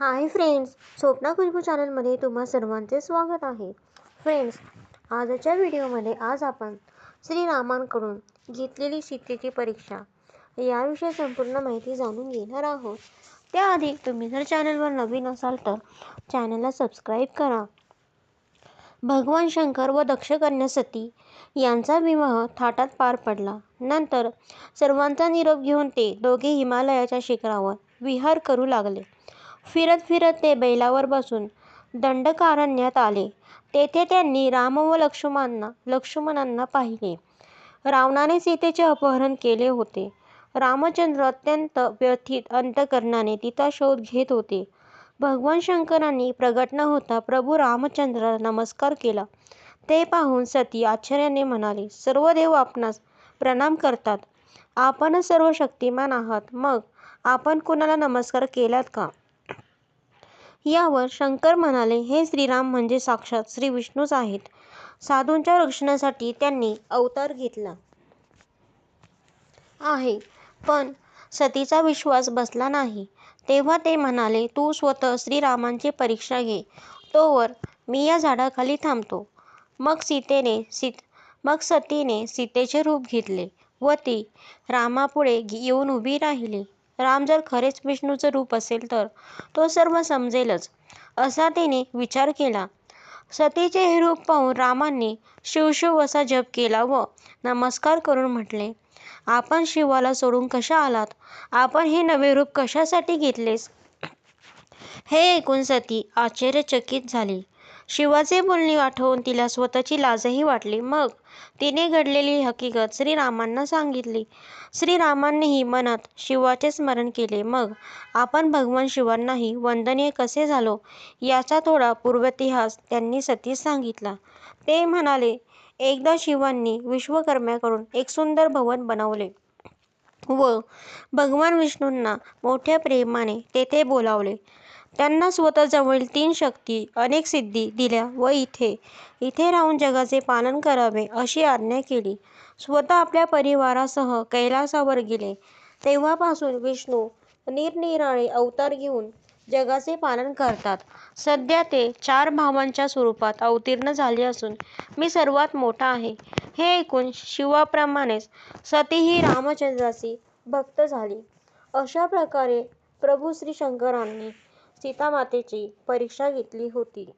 Hi friends Swapna Khushboo चॅनलमध्ये तुम्हा सर्वांचे स्वागत आहे. फ्रेंड्स आजच्या व्हिडिओमध्ये आज आपण श्रीरामांकडून घेतलेली सीतेची परीक्षा याविषयी संपूर्ण माहिती जाणून घेणार आहोत. त्याआधी तुम्ही जर चॅनलवर नवीन असाल तर चॅनलला सबस्क्राईब करा. भगवान शंकर व दक्ष कन्यासती यांचा विवाह थाटात पार पडला. नंतर सर्वांचा निरोप घेऊन ते दोघे हिमालयाच्या शिखरावर विहार करू लागले. फिरत फिरत ते बैलावर बसून दंडकारण्यात आले. तेथे त्यांनी राम व लक्ष्मणांना लक्ष्मणांना पाहिले. रावणाने सीतेचे अपहरण केले होते. रामचंद्र अत्यंत व्यथित अंतकरणाने तिचा शोध घेत होते. भगवान शंकरांनी प्रगट न होता प्रभू रामचंद्राला नमस्कार केला. ते पाहून सती आश्चर्याने म्हणाले सर्व देव आपणास प्रणाम करतात. आपणच सर्व शक्तिमान आहात. मग आपण कुणाला नमस्कार केलात का? यावर शंकर म्हणाले हे श्रीराम म्हणजे साक्षात श्री विष्णूच आहेत. साधूंच्या रक्षणासाठी त्यांनी अवतार घेतला आहे. पण सतीचा विश्वास बसला नाही. तेव्हा ते म्हणाले तू स्वतः श्रीरामांची परीक्षा घे. तोवर मी या झाडाखाली थांबतो. मग सीतेने सी मग सतीने सीतेचे रूप घेतले व ती रामापुढे येऊन उभी राहिली. राम जर खरेच विष्णूचं रूप असेल तर? तो सर्व समजेलच. असा तिने विचार केला. सतीचे हे रूप पाहून रामांनी शिवशिव असा जप केला व नमस्कार करून म्हटले आपण शिवाला सोडून कशा आलात? आपण हे नवे रूप कशासाठी घेतलेस? हे ऐकून सती आश्चर्यचकित झाली. शिवाचे बोलणे आठवून तिला स्वतःची लाजही वाटली. मग तिने घडलेली हकीकत श्रीरामांना सांगितली. श्रीरामांनीही मनात शिवाचे स्मरण केले. मग आपण भगवान शिवांनाही वंदनीय कसे झालो याचा थोडा पूर्वेतिहास त्यांनी सतीस सांगितला. ते म्हणाले एकदा शिवांनी विश्वकर्म्याकडून एक सुंदर भवन बनवले व भगवान विष्णूंना मोठ्या प्रेमाने तेथे बोलावले. त्यांना स्वतःजवळील तीन शक्ती अनेक सिद्धी दिल्या व इथे इथे राहून जगाचे पालन करावे अशी आज्ञा केली. स्वतः आपल्या परिवारासह कैलासावर गेले. तेव्हापासून विष्णू निरनिराळे अवतार घेऊन जगाचे पालन करतात. सध्या ते चार भावांच्या स्वरूपात अवतीर्ण झाले असून मी सर्वात मोठा आहे. हे ऐकून शिवाप्रमाणेच सतीही रामचंद्राची भक्त झाली. अशा प्रकारे प्रभू श्री शंकरांनी सीतामातेची परीक्षा घेतली होती.